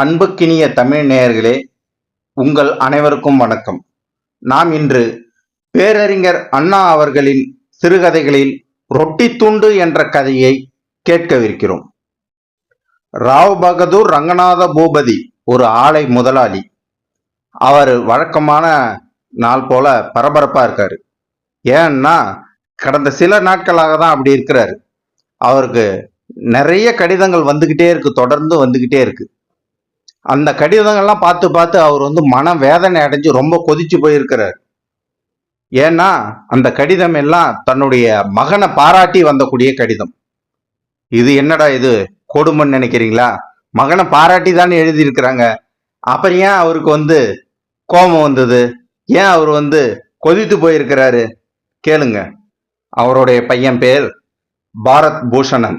அன்புக்கினிய தமிழ் நேயர்களே உங்கள் அனைவருக்கும் வணக்கம். நாம் இன்று பேரறிஞர் அண்ணா அவர்களின் சிறுகதைகளில் ரொட்டி துண்டு என்ற கதையை கேட்கவிருக்கிறோம். ராவ் பகதூர் ரங்கநாத பூபதி ஒரு ஆலை முதலாளி. அவர் வழக்கமான நாள் போல பரபரப்பாக இருக்காரு. ஏன்னா கடந்த சில நாட்களாக தான் அப்படி இருக்கிறாரு. அவருக்கு நிறைய கடிதங்கள் வந்துக்கிட்டே இருக்கு தொடர்ந்து வந்துக்கிட்டே இருக்குது அந்த கடிதங்கள்லாம் பார்த்து பார்த்து அவர் வந்து மன வேதனை அடைஞ்சு ரொம்ப கொதிச்சு போயிருக்கிறார். ஏன்னா அந்த கடிதம் எல்லாம் தன்னுடைய மகனை பாராட்டி வந்தக்கூடிய கடிதம். இது என்னடா இது? கொடுமைன்னு நினைக்கிறீங்களா? மகனை பாராட்டி தானே எழுதியிருக்கிறாங்க. அப்புறம் ஏன் அவருக்கு வந்து கோபம் வந்தது? ஏன் அவர் வந்து கொதித்து போயிருக்கிறாரு? கேளுங்க. அவருடைய பையன் பேர் பாரத் பூஷணன்.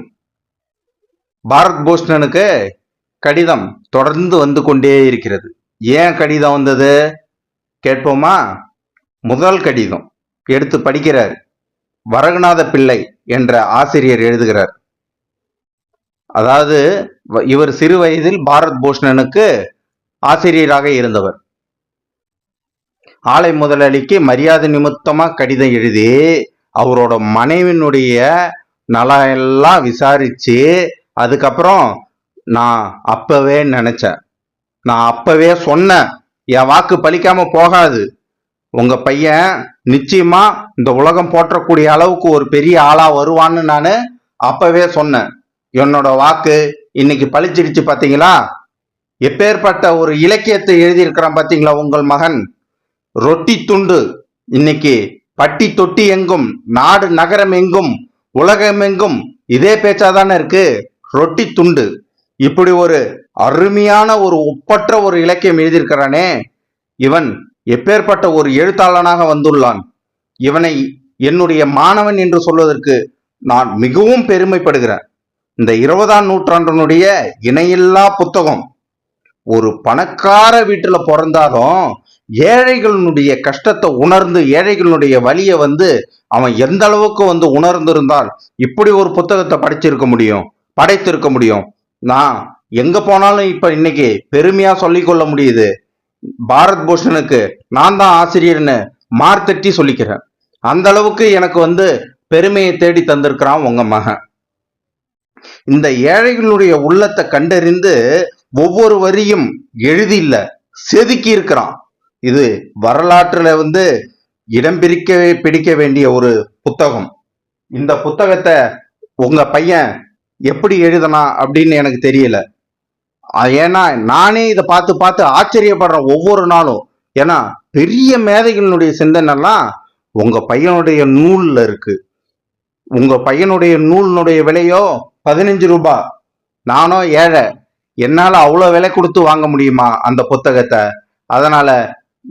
பாரத் பூஷணனுக்கு கடிதம் தொடர்ந்து வந்து கொண்டே இருக்கிறது. ஏன் கடிதம் வந்தது? கேட்போமா? முதல் கடிதம் எடுத்து படிக்கிறார். வரகுநாத பிள்ளை என்ற ஆசிரியர் எழுதுகிறார். அதாவது வ- இவர் சிறு வயதில் பாரத் பூஷணனுக்கு ஆசிரியராக இருந்தவர். ஆலை முதலாளிக்கு மரியாதை நிமித்தமாக கடிதம் எழுதி அவரோட மனைவினுடைய நலம் எல்லாம் விசாரிச்சு அதுக்கப்புறம் நான் அப்பவே நினைச்சேன். நான் அப்பவே சொன்னேன். என் வாக்கு பலிக்காம போகாது. உங்க பையன் நிச்சயமா இந்த உலகம் போற்றக்கூடிய அளவுக்கு ஒரு பெரிய ஆளா வருவான்னு நான் அப்பவே சொன்னேன். என்னோட வாக்கு இன்னைக்கு பழிச்சிடுச்சு பாத்தீங்களா? எப்பேற்பட்ட ஒரு இலக்கியத்தை எழுதியிருக்கிறான் பாத்தீங்களா உங்கள் மகன்? ரொட்டி துண்டு. இன்னைக்கு பட்டி தொட்டி எங்கும் நாடு நகரம் எங்கும் உலகம் எங்கும் இதே பேச்சாதானே இருக்கு? ரொட்டி துண்டு. இப்படி ஒரு அருமையான ஒரு ஒப்பற்ற ஒரு இலக்கியம் எழுதியிருக்கிறானே. இவன் எப்பேற்பட்ட ஒரு எழுத்தாளனாக வந்துள்ளான். இவனை என்னுடைய மாணவன் என்று சொல்வதற்கு நான் மிகவும் பெருமைப்படுகிறேன். இந்த இருபதாம் நூற்றாண்டினுடைய இணையில்லா புத்தகம் ஒரு பணக்கார வீட்டில் பிறந்தாலும் ஏழைகளுடைய கஷ்டத்தை உணர்ந்து ஏழைகளுடைய வழியை வந்து அவன் எந்த அளவுக்கு வந்து உணர்ந்திருந்தால் இப்படி ஒரு புத்தகத்தை படிச்சிருக்க முடியும் படைத்திருக்க முடியும். நான் எங்க போனாலும் இப்ப இன்னைக்கு பெருமையா சொல்லிக் கொள்ள முடியுது. பாரத் பூஷனுக்கு நான் தான் ஆசிரியர்னு மார்த்தட்டி சொல்லிக்கிறேன். அந்த அளவுக்கு எனக்கு வந்து பெருமையை தேடி தந்திருக்கிறான் உங்க மகன். இந்த ஏழைகளுடைய உள்ளத்தை கண்டறிந்து ஒவ்வொரு வரியும் எழுதி இல்ல செதுக்கி இருக்கிறான். இது வரலாற்றுல வந்து இடம் பிரிக்க பிடிக்க வேண்டிய ஒரு புத்தகம். இந்த புத்தகத்தை உங்க பையன் எப்படி எழுதனா அப்படின்னு எனக்கு தெரியல. ஏன்னா நானே இதை பார்த்து பார்த்து ஆச்சரியப்படுறேன் ஒவ்வொரு நாளும். ஏன்னா பெரிய மேதைகளினுடைய சிந்தனைலாம் உங்க பையனுடைய நூல்ல இருக்கு. உங்க பையனுடைய நூலினுடைய விலையோ பதினஞ்சு ரூபாய் நானோ ஏழை. என்னால் அவ்வளோ விலை கொடுத்து வாங்க முடியுமா அந்த புத்தகத்தை? அதனால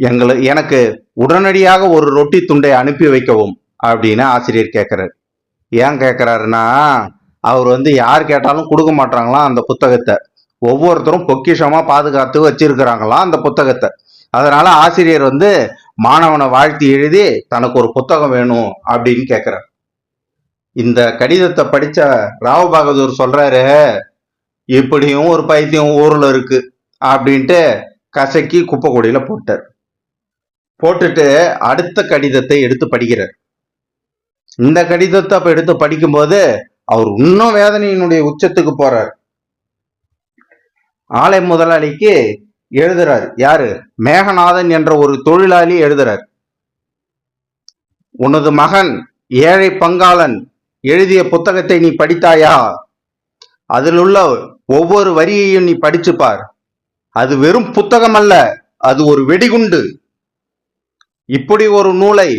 எங்களை எனக்கு உடனடியாக ஒரு ரொட்டி துண்டை அனுப்பி வைக்கவும் அப்படின்னு ஆசிரியர் கேட்கிறாரு. ஏன் கேட்கிறாருன்னா அவர் வந்து யார் கேட்டாலும் கொடுக்க மாட்டாங்களாம் அந்த புத்தகத்தை. ஒவ்வொருத்தரும் பொக்கிஷமா பாதுகாத்து வச்சிருக்கிறாங்களாம் அந்த புத்தகத்தை. அதனால ஆசிரியர் வந்து மாணவனை வாழ்த்தி எழுதி தனக்கு ஒரு புத்தகம் வேணும் அப்படின்னு கேட்கிறார் இந்த கடிதத்தை படிச்ச ராவ் பகதூர் சொல்றாரு இப்படியும் ஒரு பைத்தியம் ஊர்ல இருக்கு அப்படின்ட்டு கசக்கி குப்பை கொடியில போட்டார். போட்டுட்டு அடுத்த கடிதத்தை எடுத்து படிக்கிறார். இந்த கடிதத்தை அப்ப எடுத்து படிக்கும்போது அவர் இன்னும் வேதனையினுடைய உச்சத்துக்கு போறார். ஆலை முதலாளிக்கு எழுதுறார். யாரு? மேகநாதன் என்ற ஒரு தொழிலாளி எழுதுறார். உனது மகன் ஏழை பங்காளன் எழுதிய புத்தகத்தை நீ படித்தாயா? அதில் உள்ள ஒவ்வொரு வரியையும் நீ படிச்சு பார். அது வெறும் புத்தகம் அல்ல அது ஒரு வெடிகுண்டு. இப்படி ஒரு நூலை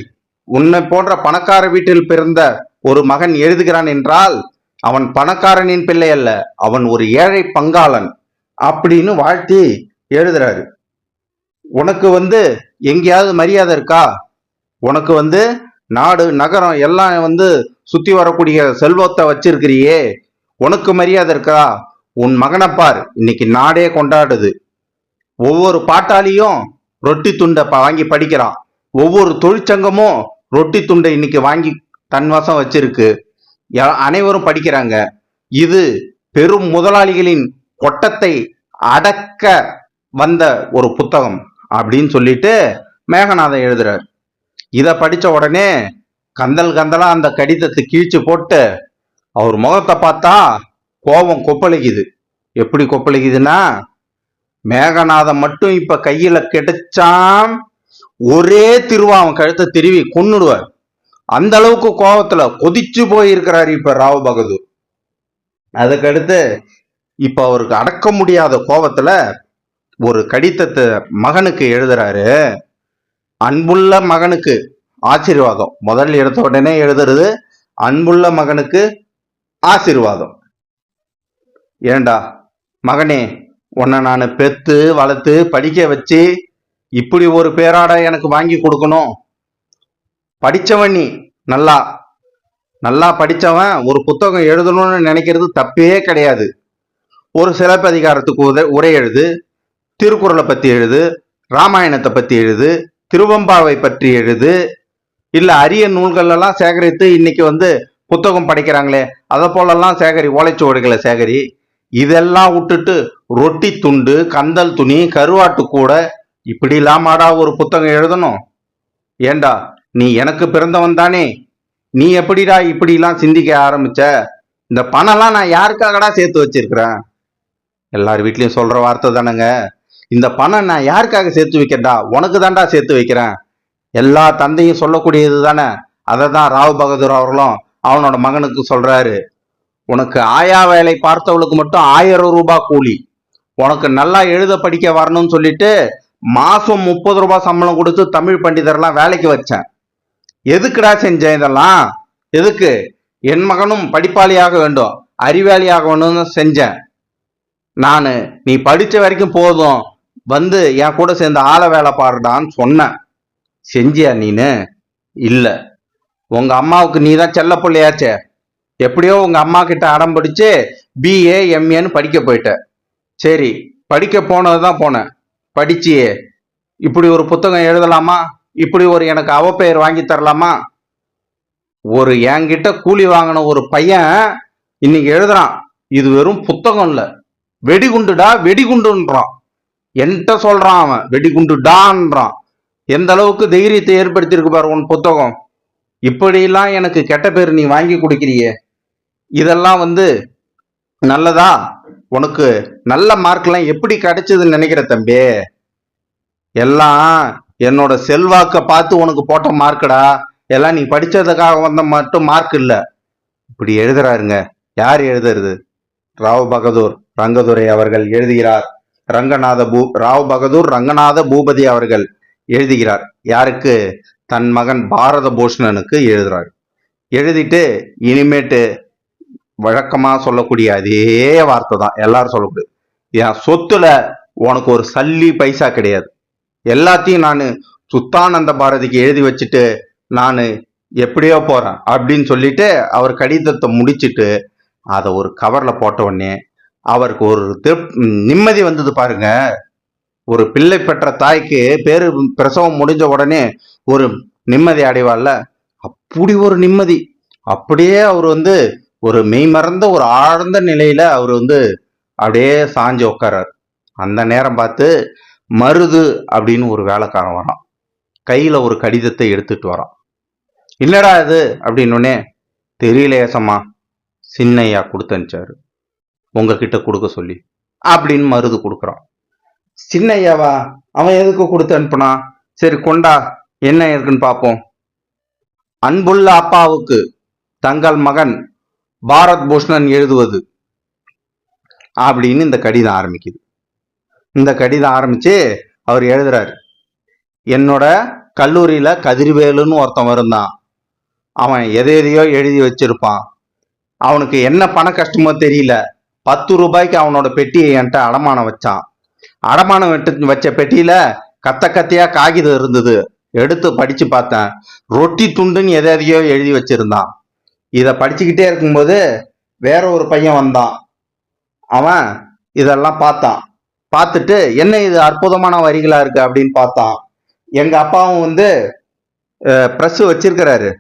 உன்னை போன்ற பணக்கார வீட்டில் பிறந்த ஒரு மகன் எழுதுகிறான் என்றால் அவன் பணக்காரனின் பிள்ளை அல்ல அவன் ஒரு ஏழை பங்காளன் அப்படின்னு வாழ்த்தி எழுதுறாரு. உனக்கு வந்து எங்கேயாவது மரியாதை இருக்கா? உனக்கு வந்து நாடு நகரம் எல்லாம் வந்து சுத்தி வரக்கூடிய செல்வத்தை வச்சிருக்கிறியே உனக்கு மரியாதை இருக்கா? உன் மகனை பார் இன்னைக்கு நாடே கொண்டாடுது. ஒவ்வொரு பாட்டாளியும் ரொட்டி துண்டை ப- வாங்கி படிக்கிறான். ஒவ்வொரு தொழிற்சங்கமும் ரொட்டி துண்டை இன்னைக்கு வாங்கி தன்வசம் வச்சிருக்கு. யா- அனைவரும் படிக்கிறாங்க. இது பெரும் முதலாளிகளின் கொட்டத்தை அடக்க வந்த ஒரு புத்தகம் அப்படின்னு சொல்லிட்டு மேகநாதன் எழுதுறார். இதை படித்த உடனே கந்தல் கந்தலாக அந்த கடிதத்தை கிழிச்சு போட்டு அவர் முகத்தை பார்த்தா கோபம் கொப்பளிக்குது. எப்படி கொப்பளிக்குதுன்னா மேகநாதன் மட்டும் இப்ப கையில கிடைச்சான் ஒரே திருவாவன் கழுத்தை திருவி கொன்னுடுவார். அந்த அளவுக்கு கோபத்துல கொதிச்சு போயிருக்கிறாரு இப்ப ராவ் பகதூர். அதுக்கடுத்து இப்ப அவருக்கு அடக்க முடியாத கோபத்துல ஒரு கடிதத்தை மகனுக்கு எழுதுறாரு. அன்புள்ள மகனுக்கு ஆசீர்வாதம். முதல் எடுத்த உடனே எழுதுறது அன்புள்ள மகனுக்கு ஆசீர்வாதம். ஏண்டா மகனே உன்னை நான் பெத்து வளர்த்து படிக்க வச்சு இப்படி ஒரு பேராட எனக்கு வாங்கி கொடுக்கணும். படித்தவன் நீ நல்லா. நல்லா படித்தவன் ஒரு புத்தகம் எழுதணும்னு நினைக்கிறது தப்பே கிடையாது. ஒரு சிலப்பதிகாரத்துக்கு உத உரை எழுது திருக்குறளை பற்றி எழுது ராமாயணத்தை பற்றி எழுது திருவம்பாவை பற்றி எழுது. இல்லை அரிய நூல்களெல்லாம் சேகரித்து இன்னைக்கு வந்து புத்தகம் படிக்கிறாங்களே அதை போலெல்லாம் சேகரி ஓலைச்சுவடுகளை சேகரி. இதெல்லாம் விட்டுட்டு ரொட்டி துண்டு கந்தல் துணி கருவாட்டு கூட இப்படி மாடா ஒரு புத்தகம் எழுதணும்? ஏண்டா? நீ எனக்கு பிறந்தவன் தானே. நீ எப்படிடா இப்படிலாம் சிந்திக்க ஆரம்பிச்ச? இந்த பணம்லாம் நான் யாருக்காகடா சேர்த்து வச்சிருக்கிறேன்? எல்லார் வீட்லயும் சொல்ற வார்த்தை தானேங்க. இந்த பணம் நான் யாருக்காக சேர்த்து வைக்கிறடா உனக்கு தான்டா சேர்த்து வைக்கிறேன். எல்லா தந்தையும் சொல்லக்கூடியது தானே. அதை தான் ராவ் பகதூர் அவர்களும் அவனோட மகனுக்கு சொல்றாரு. உனக்கு ஆயா வேலை பார்த்தவளுக்கு மட்டும் ஆயிரம் ரூபாய் கூலி. உனக்கு நல்லா எழுத படிக்க வரணும்னு சொல்லிட்டு மாசம் முப்பது ரூபாய் சம்பளம் கொடுத்து தமிழ் பண்டிதர்லாம் வேலைக்கு வச்சேன். எதுக்குடா செஞ்சேன் இதெல்லாம்? எதுக்கு? என் மகனும் படிப்பாளியாக வேண்டும். அறிவாளியாக வேணும்னு செஞ்சேன். நான் நீ படித்த வரைக்கும் போதும். வந்து என் கூட சேர்ந்து ஆள வேலை பாருடான்னு சொன்னேன். செஞ்சியா நீனு? இல்லை. உங்க அம்மாவுக்கு நீ தான் செல்ல பிள்ளையாச்சே. எப்படியோ உங்க அம்மா கிட்ட அடம் பிடிச்சு பிஏ எம்ஏன்னு படிக்க போயிட்ட. சரி படிக்க போனது தான் போனேன். படிச்சியே. இப்படி ஒரு புத்தகம் எழுதலாமா? இப்படி ஒரு எனக்கு அவப்பெயர் வாங்கி தரலாமா? ஒரு என்கிட்ட கூலி வாங்கின ஒரு பையன் இன்னைக்கு எழுதுறான் இது வெறும் புத்தகம் இல்லை. வெடிகுண்டுடா வெடிகுண்டுன்றான். என்கிட்ட சொல்றான் அவன் வெடிகுண்டுடான்றான். எந்த அளவுக்கு தைரியத்தை ஏற்படுத்தியிருக்கு பாரு உன் புத்தகம். இப்படியெல்லாம் எனக்கு கெட்ட பேர் நீ வாங்கி கொடுக்கிறியே. இதெல்லாம் வந்து நல்லதா? உனக்கு நல்ல மார்க்லாம் எப்படி கிடைச்சதுன்னு நினைக்கிற தம்பி? எல்லாம் என்னோட செல்வாக்கை பார்த்து உனக்கு போட்ட மார்க்கடா. எல்லாம் நீ படிச்சதுக்காக வந்த மட்டும் மார்க் இல்லை. இப்படி எழுதுறாருங்க. யார் எழுதுறது? ராவ் பகதூர் ரங்கதுரை அவர்கள் எழுதுகிறார். ரங்கநாத பூ ராவ் பகதூர் ரங்கநாத பூபதி அவர்கள் எழுதுகிறார். யாருக்கு? தன் மகன் பாரத பூஷணனுக்கு எழுதுறாரு. எழுதிட்டு இனிமேட்டு வழக்கமாக சொல்லக்கூடிய அதே வார்த்தை தான். எல்லாரும் சொல்லக்கூடிய என் சொத்துல உனக்கு ஒரு சல்லி பைசா கிடையாது. எல்லாத்தையும் நான் சுத்தானந்த பாரதிக்கு எழுதி வச்சுட்டு நான் எப்படியோ போகிறேன் அப்படின்னு சொல்லிட்டு அவர் கடிதத்தை முடிச்சிட்டு அதை ஒரு கவரில் போட்ட உடனே அவருக்கு ஒரு திருப் நிம்மதி வந்தது பாருங்க. ஒரு பிள்ளை பெற்ற தாய்க்கு பேர் பிரசவம் முடிஞ்ச உடனே ஒரு நிம்மதி அடைவாள்ல. அப்படி ஒரு நிம்மதி. அப்படியே அவர் வந்து ஒரு மெய்மறந்த ஒரு ஆழ்ந்த நிலையில அவர் வந்து அப்படியே சாஞ்சு உட்கார்றார். அந்த நேரம் பார்த்து மருது அப்படின்னு ஒரு வேலைக்காரன் வரான். கையில ஒரு கடிதத்தை எடுத்துட்டு வரான். என்னடா இது? அப்படின்னோடனே தெரியல ஏசம்மா சின்னையா கொடுத்தனுச்சாரு. அனுப்பிச்சாரு உங்ககிட்ட கொடுக்க சொல்லி. அப்படின்னு மருது கொடுக்குறான். சின்னையாவா? அவன் எதுக்கு கொடுத்து அனுப்புனா? சரி கொண்டா என்ன இருக்குன்னு பார்ப்போம் அன்புள்ள அப்பாவுக்கு தங்கள் மகன் பாரத் பூஷணன் எழுதுவது அப்படின்னு இந்த கடிதம் ஆரம்பிக்குது. இந்த கடிதம் ஆரம்பித்து அவர் எழுதுறாரு. என்னோட கல்லூரியில் கதிர்வேலுன்னு ஒருத்தன் இருந்தான். அவன் எதை எதையோ எழுதி வச்சிருப்பான். அவனுக்கு என்ன பண கஷ்டமோ தெரியல. பத்து ரூபாய்க்கு அவனோட பெட்டியை என்கிட்ட அடமானம் வச்சான். அடமானம் விட்டு வச்ச பெட்டியில கத்த கத்தையா காகிதம் இருந்தது. எடுத்து படிச்சு பார்த்தேன். ரொட்டி துண்டுன்னு எதை எதையோ எழுதி வச்சிருந்தான். இதை படிச்சுக்கிட்டே இருக்கும்போது வேற ஒரு பையன் வந்தான். அவன் இதெல்லாம் பார்த்தான். பார்த்துட்டு என்ன இது அற்புதமான வரிகளா இருக்கு? அப்படின்னு பார்த்தான். எங்க அப்பாவும் வந்து ப்ரெஸ் வச்சிருக்கிறாரு.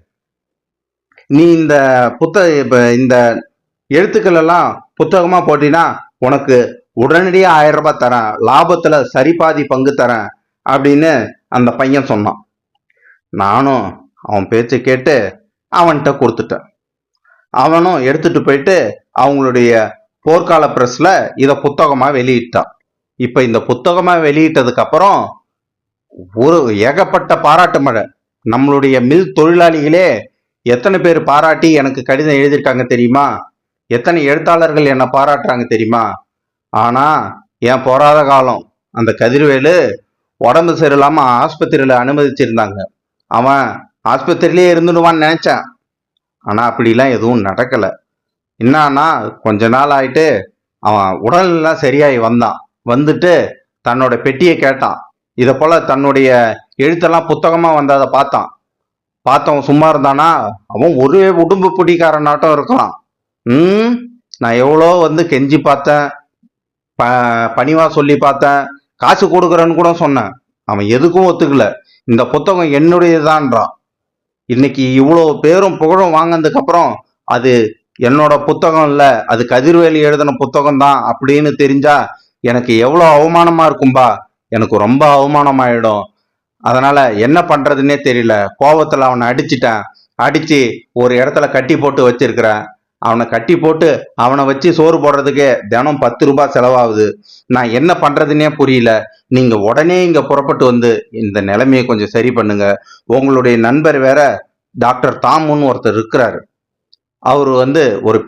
நீ இந்த புத்தக இந்த எழுத்துக்கள் எல்லாம் புத்தகமா போட்டினா உனக்கு உடனடியாக ஆயிரம் ரூபாய் தரேன். லாபத்துல சரிபாதி பங்கு தரேன். அப்படின்னு அந்த பையன் சொன்னான். நானும் அவன் பேச்சை கேட்டு அவன்கிட்ட கொடுத்துட்டேன். அவனும் எடுத்துட்டு போயிட்டு அவங்களுடைய போர்க்கால பிரஸ்ல இதை புத்தகமா வெளியிட்டான். இப்போ இந்த புத்தகமாக வெளியிட்டதுக்கு அப்புறம் ஒரு ஏகப்பட்ட பாராட்டு மழை. நம்மளுடைய மில் தொழிலாளிகளே எத்தனை பேர் பாராட்டி எனக்கு கடிதம் எழுதியிருக்காங்க தெரியுமா? எத்தனை எழுத்தாளர்கள் என்னை பாராட்டுறாங்க தெரியுமா? ஆனால் என் போராத காலம் அந்த கதிர்வேலு உடம்பு சரியில்லாமல் ஆஸ்பத்திரியில் அனுமதிச்சிருந்தாங்க. அவன் ஆஸ்பத்திரியிலே இருந்துடுவான்னு நினச்சான். ஆனால் அப்படிலாம் எதுவும் நடக்கலை. என்னன்னா கொஞ்ச நாள் ஆயிட்டு அவன் உடல்லாம் சரியாகி வந்தான். வந்துட்டு தன்னோட பெட்டியை கேட்டான். இதை போல தன்னுடைய எழுத்தெல்லாம் புத்தகமா வந்ததை பார்த்தான். பார்த்தவன் சும்மா இருந்தானா? அவன் ஒரே உடும்பு பிடிக்காரனாட்டம் இருக்கலாம் ம் நான் எவ்வளோ வந்து கெஞ்சி பார்த்தேன். ப பணிவா சொல்லி பார்த்தேன். காசு கொடுக்குறேன்னு கூட சொன்னேன். அவன் எதுக்கும் ஒத்துக்கல. இந்த புத்தகம் என்னுடையதான்றான். இன்னைக்கு இவ்வளோ பேரும் புகழும் வாங்கினதுக்கப்புறம் அது என்னோட புத்தகம் இல்லை அது கதிர்வேலி எழுதின புத்தகம் தான் அப்படின்னு தெரிஞ்சா எனக்கு எவ்வளோ அவமானமாக இருக்கும்பா? எனக்கு ரொம்ப அவமானமாயிடும். அதனால் என்ன பண்ணுறதுன்னே தெரியல. கோபத்தில் அவனை அடிச்சிட்டேன். அடித்து ஒரு இடத்துல கட்டி போட்டு வச்சிருக்கிறேன். அவனை கட்டி போட்டு அவனை வச்சு சோறு போடுறதுக்கே தினம் பத்து ரூபாய் செலவாகுது. நான் என்ன பண்ணுறதுன்னே புரியல. நீங்கள் உடனே இங்கே புறப்பட்டு வந்து இந்த நிலைமையை கொஞ்சம் சரி பண்ணுங்க. உங்களுடைய நண்பர் வேற டாக்டர் தாமுன்னு ஒருத்தர் இருக்கிறாரு. அவர் வந்து ஒரு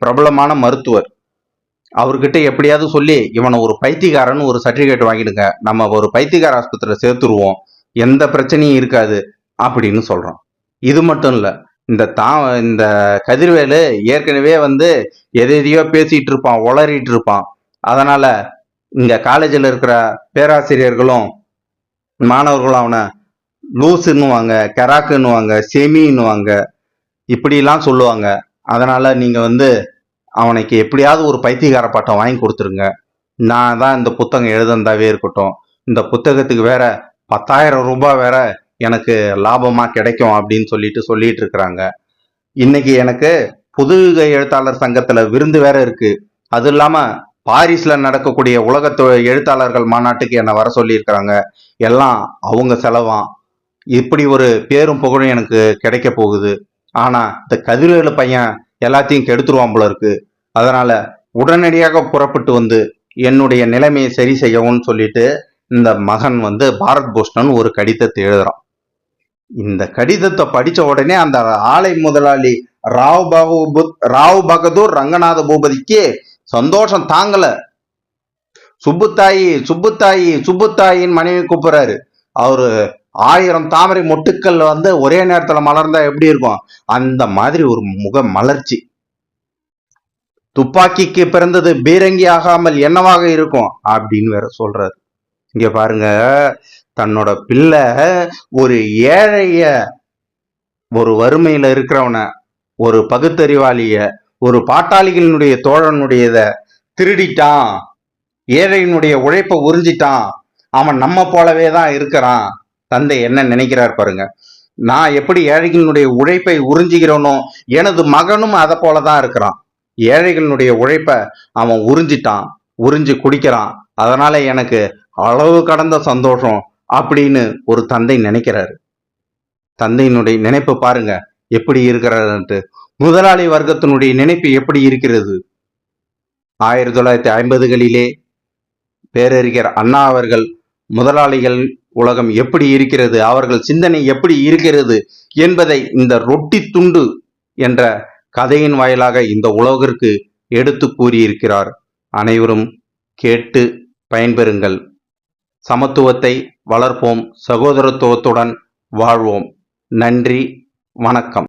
பிரபலமான மருத்துவர். அவர்கிட்ட எப்படியாவது சொல்லி இவனை ஒரு பைத்தியக்காரன் ஒரு சர்டிஃபிகேட் வாங்கிடுங்க. நம்ம ஒரு பைத்தியக்கார ஆஸ்பத்திரியில் சேர்த்துருவோம். எந்த பிரச்சனையும் இருக்காது அப்படின்னு சொல்கிறோம் இது மட்டும் இல்லை இந்த தா இந்த கதிர்வேலு ஏற்கனவே வந்து எதையோ பேசிகிட்டு இருப்பான் உளறிட்டு இருப்பான். அதனால் இங்கே காலேஜில் இருக்கிற பேராசிரியர்களும் மாணவர்களும் அவனை லூஸுன்னுவாங்க கெராக்குன்னுவாங்க செமின்னுவாங்க இப்படிலாம் சொல்லுவாங்க. அதனால் நீங்கள் வந்து அவனுக்கு எப்படியாவது ஒரு பைத்தியக்கார பாட்டம் வாங்கி கொடுத்துருங்க. நான் தான் இந்த புத்தகம் எழுதந்தாவே இருக்கட்டும். இந்த புத்தகத்துக்கு வேற பத்தாயிரம் ரூபாய் வேற எனக்கு லாபமாக கிடைக்கும் அப்படின்னு சொல்லிட்டு சொல்லிட்டு இருக்கிறாங்க. இன்னைக்கு எனக்கு புதுயுக எழுத்தாளர் சங்கத்தில் விருந்து வேற இருக்கு. அது இல்லாமல் பாரிஸில் நடக்கக்கூடிய உலக எழுத்தாளர்கள் மாநாட்டுக்கு என்னை வர சொல்லியிருக்கிறாங்க. எல்லாம் அவங்க செலவாம். இப்படி ஒரு பேரும் புகழும் எனக்கு கிடைக்க போகுது. ஆனால் இந்த கதிரேலு பையன் எல்லாத்தையும் கெடுத்துருவான் போல இருக்கு. அதனால உடனடியாக புறப்பட்டு வந்து என்னுடைய நிலைமையை சரி செய்யவும்னு சொல்லிட்டு இந்த மகன் வந்து பாரத் பூஷணன் ஒரு கடிதத்தை எழுதுறான். இந்த கடிதத்தை படிச்ச உடனே அந்த ஆலை முதலாளி ராவ் பகபு ராவ் பகதூர் ரங்கநாத பூபதிக்கு சந்தோஷம் தாங்கல. சுப்புத்தாயி சுப்புத்தாயி சுப்புத்தாயின்னு மனைவி கூப்பிடுறாரு. அவரு ஆயிரம் தாமரை மொட்டுக்கள் வந்து ஒரே நேரத்துல மலர்ந்தா எப்படி இருக்கும்? அந்த மாதிரி ஒரு முக மலர்ச்சி. துப்பாக்கிக்கு பிறந்தது பீரங்கி ஆகாமல் என்னவாக இருக்கும்? அப்படின்னு வேற சொல்றாரு. இங்க பாருங்க தன்னோட பிள்ளை ஒரு ஏழைய ஒரு வறுமையில இருக்கிறவன ஒரு பகுத்தறிவாளிய ஒரு பாட்டாளிகளினுடைய தோழனுடையத திருடிட்டான். ஏழையினுடைய உழைப்பை உறிஞ்சிட்டான். அவன் நம்ம போலவே தான் இருக்கிறான். தந்தை என்ன நினைக்கிறார் பாருங்க. நான் எப்படி ஏழைகளினுடைய உழைப்பை உறிஞ்சிக்கிறோனோ எனது மகனும் அதை போல தான் இருக்கிறான். ஏழைகளினுடைய உழைப்பை அவன் உறிஞ்சிட்டான் உறிஞ்சி குடிக்கிறான். அதனால எனக்கு அளவு கடந்த சந்தோஷம் அப்படின்னு ஒரு தந்தை நினைக்கிறாரு. தந்தையினுடைய நினைப்பு பாருங்க எப்படி இருக்கிறாருன்ட்டு. முதலாளி வர்க்கத்தினுடைய நினைப்பு எப்படி இருக்கிறது? ஆயிரத்தி தொள்ளாயிரத்தி ஐம்பதுகளிலே பேரறிஞர் அண்ணா அவர்கள் முதலாளிகள் உலகம் எப்படி இருக்கிறது அவர்கள் சிந்தனை எப்படி இருக்கிறது என்பதை இந்த ரொட்டி துண்டு என்ற கதையின் வாயிலாக இந்த உலகிற்கு எடுத்து கூறியிருக்கிறார். அனைவரும் கேட்டு பயன்பெறுங்கள். சமத்துவத்தை வளர்ப்போம் சகோதரத்துவத்துடன் வாழ்வோம். நன்றி வணக்கம்.